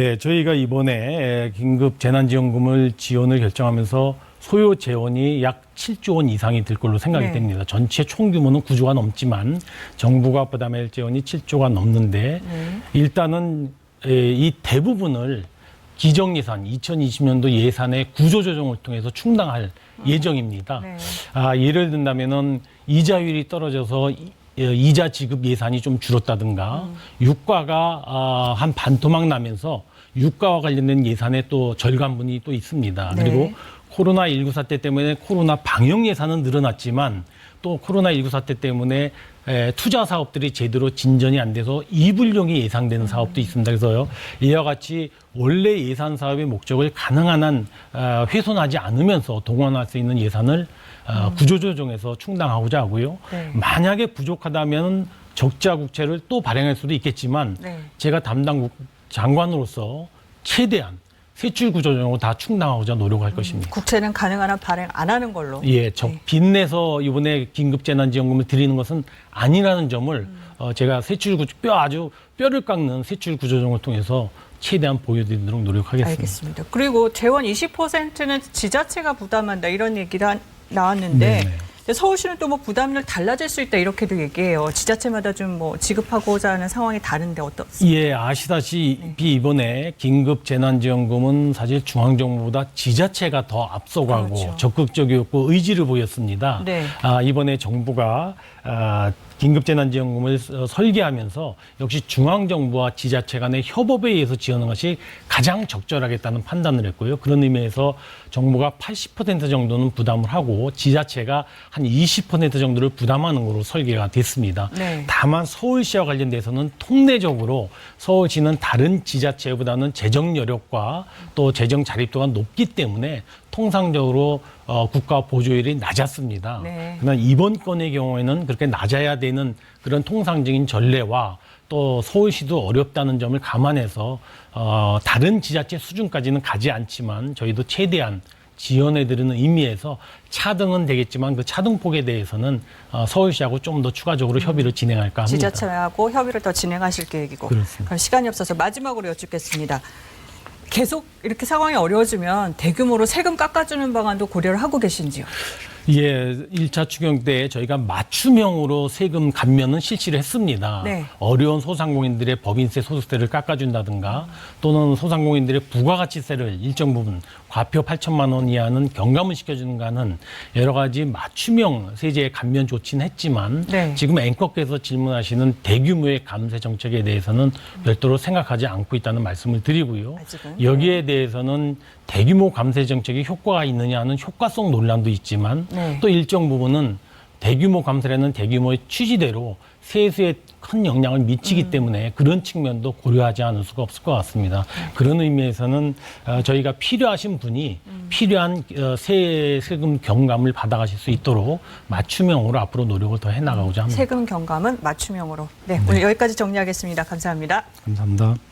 네, 저희가 이번에 긴급 재난지원금을 지원을 결정하면서 소요 재원이 약 7조 원 이상이 될 걸로 생각이 네. 됩니다. 전체 총 규모는 9조가 넘지만 정부가 부담할 재원이 7조가 넘는데 네. 일단은 에, 이 대부분을 기정 예산 2020년도 예산의 구조 조정을 통해서 충당할 예정입니다. 네. 아, 예를 든다면은 이자율이 떨어져서 이- 어, 이자 지급 예산이 좀 줄었다든가 유가가 아, 한 반토막 나면서 유가와 관련된 예산에 또 절감분이 또 있습니다. 네. 그리고 코로나 19 사태 때문에 코로나 방역 예산은 늘어났지만 또 코로나 19 사태 때문에 에, 투자 사업들이 제대로 진전이 안 돼서 이불용이 예상되는 사업도 있습니다. 그래서요 이와 같이 원래 예산 사업의 목적을 가능한 한 어, 훼손하지 않으면서 동원할 수 있는 예산을 어, 구조조정해서 충당하고자 하고요. 네. 만약에 부족하다면 적자 국채를 또 발행할 수도 있겠지만 네. 제가 담당 국- 장관으로서 최대한 세출 구조조정으로 다 충당하고자 노력할 것입니다. 국채는 가능한 한 발행 안 하는 걸로. 예, 저 네. 빚내서 이번에 긴급재난지원금을 드리는 것은 아니라는 점을 음. 어, 제가 세출 구조 뼈 아주 뼈를 깎는 세출 구조정을 통해서 최대한 보여드리도록 노력하겠습니다. 알겠습니다. 그리고 재원 20%는 지자체가 부담한다 이런 얘기가 한- 나왔는데 네네. 서울시는 또 뭐 부담률 달라질 수 있다 이렇게도 얘기해요. 지자체마다 좀 뭐 지급하고자 하는 상황이 다른데 어떻습니까? 예, 아시다시피 이번에 긴급 재난지원금은 사실 중앙정부보다 지자체가 더 앞서가고 그렇죠. 적극적이었고 의지를 보였습니다. 네. 아, 이번에 정부가 아, 긴급재난지원금을 서- 설계하면서 역시 중앙정부와 지자체 간의 협업에 의해서 지원하는 것이 가장 적절하겠다는 판단을 했고요. 그런 의미에서 정부가 80% 정도는 부담을 하고 지자체가 한 20% 정도를 부담하는 것으로 설계가 됐습니다. 네. 다만 서울시와 관련돼서는 통례적으로 서울시는 다른 지자체보다는 재정 여력과 또 재정 자립도가 높기 때문에 통상적으로 어, 국가 보조율이 낮았습니다. 네. 그러나 이번 건의 경우에는 그렇게 낮아야 되는 그런 통상적인 전례와 또 서울시도 어렵다는 점을 감안해서 어, 다른 지자체 수준까지는 가지 않지만 저희도 최대한 지원해드리는 의미에서 차등은 되겠지만 그 차등폭에 대해서는 어, 서울시하고 좀 더 추가적으로 협의를 진행할까 합니다. 지자체하고 협의를 더 진행하실 계획이고. 그렇습니다. 그럼 시간이 없어서 마지막으로 여쭙겠습니다. 계속 이렇게 상황이 어려워지면 대규모로 세금 깎아주는 방안도 고려를 하고 계신지요? 예, 1차 추경 때 저희가 맞춤형으로 세금 감면은 실시를 했습니다. 네. 어려운 소상공인들의 법인세 소득세를 깎아준다든가 또는 소상공인들의 부가가치세를 일정 부분 과표 8천만 원 이하는 경감을 시켜주는가는 여러 가지 맞춤형 세제 감면 조치는 했지만 네. 지금 앵커께서 질문하시는 대규모의 감세 정책에 대해서는 별도로 생각하지 않고 있다는 말씀을 드리고요. 아직은? 여기에 대해서는 대규모 감세 정책이 효과가 있느냐는 효과성 논란도 있지만 네. 또 일정 부분은 대규모 감세라는 대규모의 취지대로 세수에 큰 영향을 미치기 음. 때문에 그런 측면도 고려하지 않을 수가 없을 것 같습니다. 그런 의미에서는 어, 저희가 필요하신 분이 음. 필요한 어, 세, 세금 경감을 받아가실 수 있도록 맞춤형으로 앞으로 노력을 더 해나가고자 합니다. 세금 경감은 맞춤형으로. 네, 오늘 여기까지 정리하겠습니다. 감사합니다. 감사합니다.